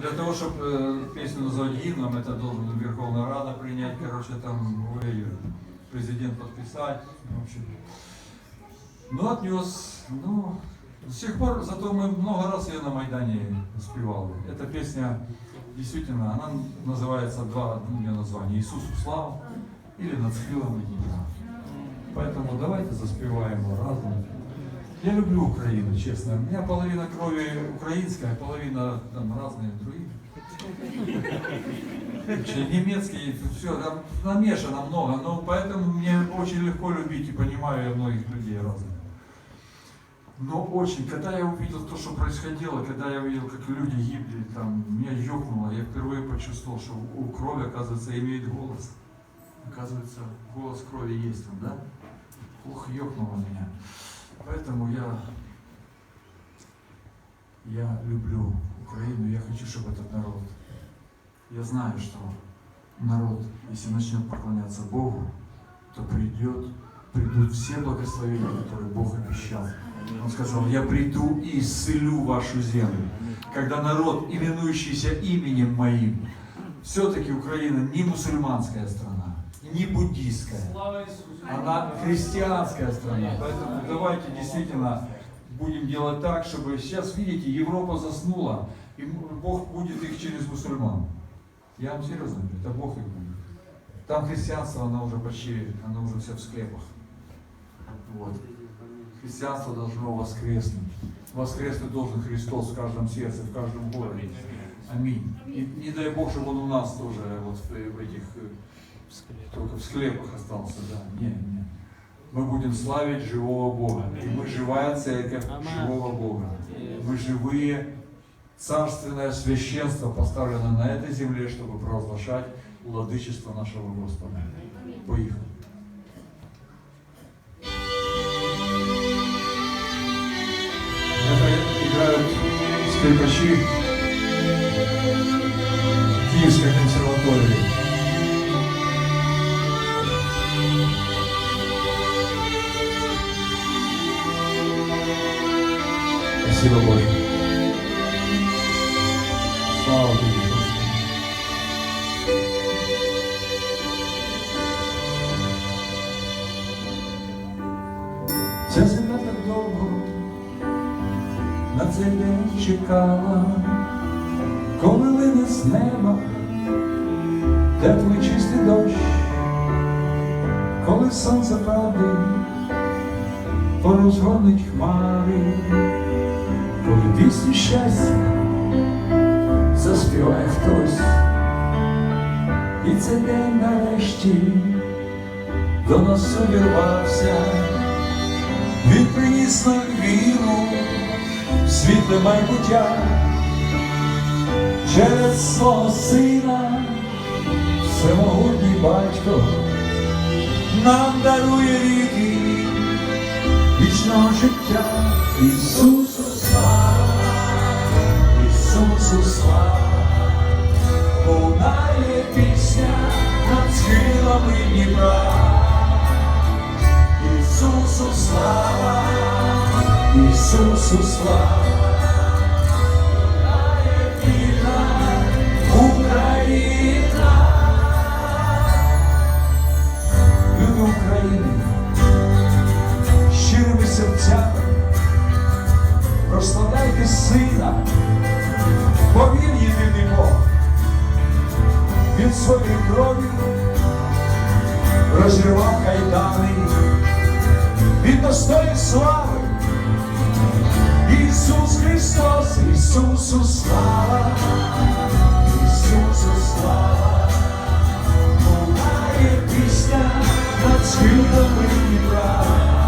для того, чтобы песню назвать гимном, это должен Верховная Рада принять, короче, там президент подписать. В общем. Ну, отнес. Ну, с тех пор, зато мы много раз ее на Майдане спевали. Эта песня, действительно, она называется два ну, ее названия. Иисусу слава или над Днепра. Поэтому давайте заспеваем разом. Я люблю Украину, честно. У меня половина крови украинская, половина там разные другие. Немецкий, все там намешано много, но поэтому мне очень легко любить и понимаю я многих людей разных. Но очень, когда я увидел то, что происходило, когда я увидел, как люди гибли, там, меня ёкнуло, я впервые почувствовал, что у крови, оказывается, имеет голос. Оказывается, голос крови есть там, да? Ох, ёкнуло меня. Поэтому я, я люблю Украину, я хочу, чтобы этот народ, я знаю, что народ, если начнет поклоняться Богу, то придет, придут все благословения, которые Бог обещал. Он сказал, я приду и исцелю вашу землю. Когда народ, именующийся именем моим, все-таки Украина не мусульманская страна, не буддийская, она христианская страна. Поэтому давайте действительно будем делать так, чтобы сейчас, видите, Европа заснула, и Бог будет их через мусульман. Я вам серьезно говорю, это Бог их будет. Там христианство, оно уже почти, оно уже все в склепах. Вот. Христианство должно воскреснуть. Воскреснуть должен Христос в каждом сердце, в каждом городе. Аминь. И не дай Бог, чтобы он у нас тоже вот в, этих только в склепах остался, да. Не, не. Мы будем славить живого Бога. И мы живая церковь живого Бога. Мы живые, царственное священство поставлено на этой земле, чтобы провозглашать владычество нашего Господа. Поехали. Это играют скрипачи Киевской консерватории. Спасибо Боже. Слава Тебе, Господи. Ця земля так довго на цей день чекала, коли лине з неба теплий чистий дощ, коли сонце правди порозгонить хмари, коли пісню щастя заспіває хтось, і цей день нарешті до нас увірвався, він приніс нам віру, в світле майбуття. Через свого сина, всемогутній батько нам дарує ріки вічного життя. Ісусу Ісусу слава, Україна. Люди України, щирими серцями, прославляйте сина, бо він єдиний Бог. Він своєю кров'ю розірвав кайдани, він достоїн слави. Иисус Христос, Ісусу слава, Ісусу слава, лунає пісня над схилами Дніпра.